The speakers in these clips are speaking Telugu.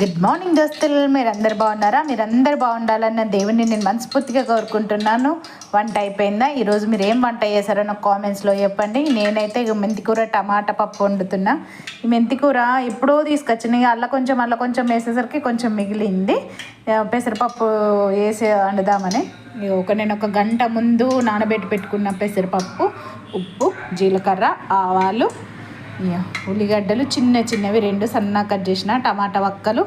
గుడ్ మార్నింగ్ దోస్తులు. మీరందరు బాగున్నారా? మీరందరు బాగుండాలన్న దేవుని నేను మనస్ఫూర్తిగా కోరుకుంటున్నాను. వంట అయిపోయిందా? ఈరోజు మీరు ఏం వంట చేశారో నాకు కామెంట్స్లో చెప్పండి. నేనైతే ఇక మెంతికూర టమాటా పప్పు వండుతున్నా. ఈ మెంతికూర ఎప్పుడో తీసుకొచ్చిన అల్ల కొంచెం అల్ల కొంచెం వేసేసరికి కొంచెం మిగిలింది. పెసరపప్పు వేసి వండుదామని. ఇగ ఒక నేను ఒక గంట ముందు నానబెట్టి పెట్టుకున్న పెసరపప్పు ఉప్పు జీలకర్ర ఆవాలు ఉల్లిగడ్డలు చిన్న చిన్నవి రెండు సన్నగా కట్ చేసిన టమాటా వక్కలు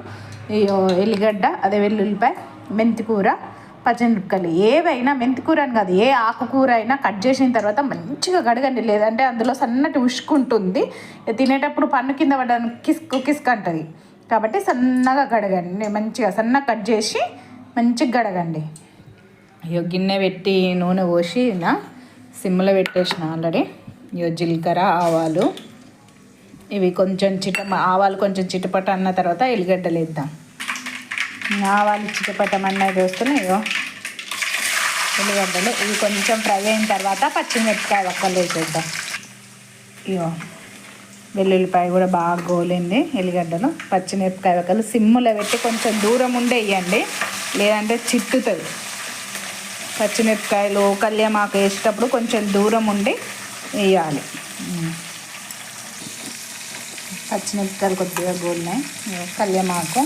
ఎల్లిగడ్డ అదే వెల్లుల్లిపాయ మెంతికూర పచ్చిమిరపకాయలు. ఏవైనా మెంతికూర అని కాదు ఏ ఆకుకూర అయినా కట్ చేసిన తర్వాత మంచిగా గడగండి లేదంటే అందులో సన్నటి ఉష్కుంటుంది తినేటప్పుడు పన్ను కింద పడడానికి కిస్క్ కిస్క్ అంటుంది. కాబట్టి సన్నగా గడగండి మంచిగా సన్నగా కట్ చేసి మంచిగా గడగండి ఇగో గిన్నె పెట్టి నూనె పోసి నా సిమ్లో పెట్టేసిన ఆల్రెడీ. ఇగో జీలకర్ర ఆవాలు ఇవి కొంచెం చిట ఆవాలు కొంచెం చిటపట అన్న తర్వాత ఎల్లిగడ్డలు వేద్దాం. ఆవాలు చిటపటమన్నది వస్తున్నాయో వస్తున్నాయి ఎల్లిగడ్డలు. ఇవి కొంచెం ఫ్రై అయిన తర్వాత పచ్చిమిరపకాయ ఒక్కలు వేసేద్దాం. ఇగో. వెల్లుల్లిపాయ కూడా బాగా గోలింది ఎల్లిగడ్డలు. పచ్చిమిరపకాయ ఒక్కలు సిమ్ములో పెట్టి కొంచెం దూరం ఉండే వేయండి లేదంటే చిట్టుతుంది. పచ్చిమిరపకాయలు కళ్యామాకు వేసేటప్పుడు కొంచెం దూరం ఉండి వేయాలి. పచ్చిమిరపకాయలు కొద్దిగా గోలినాయి ఇగో కళ్యామాకు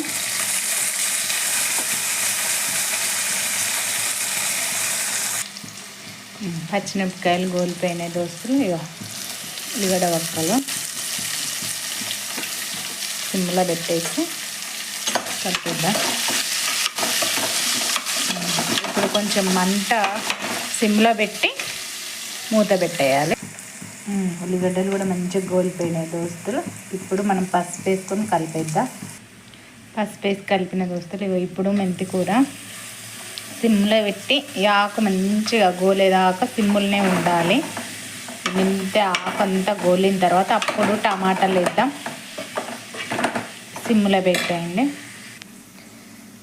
పచ్చిమిరపకాయలు గోలిపోయినాయి దోస్తులు. ఇక ఉల్లిగడ్డ వక్కలు. సిమ్లో పెట్టేసి కలుపుద్దాం. ఇప్పుడు కొంచెం మంట సిమ్లో పెట్టి మూత పెట్టేయాలి. ఉల్లిగడ్డలు కూడా మంచిగా గోలిపోయినాయి దోస్తులు. ఇప్పుడు మనం పసుపు వేసుకొని కలిపేద్దాం. పసుపు వేసి కలిపిన దోస్తులు ఇగో ఇప్పుడు మెంతి కూర. సిమ్లో పెట్టి ఈ ఆకు మంచిగా గోలేదాకా సిమ్ములనే ఉండాలి. మెంతి ఆకు అంతా గోలిన తర్వాత అప్పుడు టమాటాలు వేద్దాం. సిమ్లో పెట్టేయండి.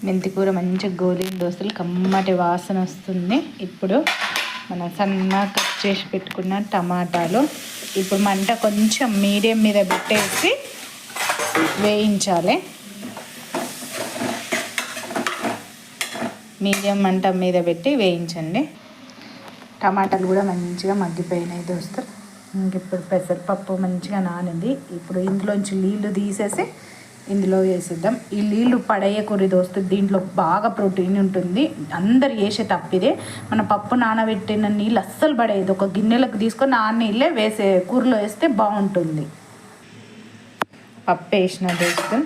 మెంతి కూర మంచిగా గోలిన దోస్తులు కమ్మటి వాసన వస్తుంది. ఇప్పుడు మనం సన్నగా కట్ చేసి పెట్టుకున్న టమాటాలు. ఇప్పుడు మంట కొంచెం మీడియం మీద పెట్టేసి వేయించాలి. మీడియం మంట మీద పెట్టి వేయించండి. టమాటాలు కూడా మంచిగా మగ్గిపోయినాయి దోస్తులు ఇంక ఇప్పుడు పెసరపప్పు మంచిగా నానింది. ఇప్పుడు ఇందులోంచి నీళ్ళు తీసేసి ఇందులో వేసేద్దాం. ఈ నీళ్ళు పడేయకూరి దోస్తు. దీంట్లో బాగా ప్రోటీన్ ఉంటుంది. అందరు వేసే తప్పిదే మన పప్పు నానబెట్టిన నీళ్ళు అస్సలు పడేది ఒక గిన్నెలకు తీసుకొని ఆ నీళ్ళే వేసే కూరలో వేస్తే బాగుంటుంది. పప్పు వేసిన దోస్తు.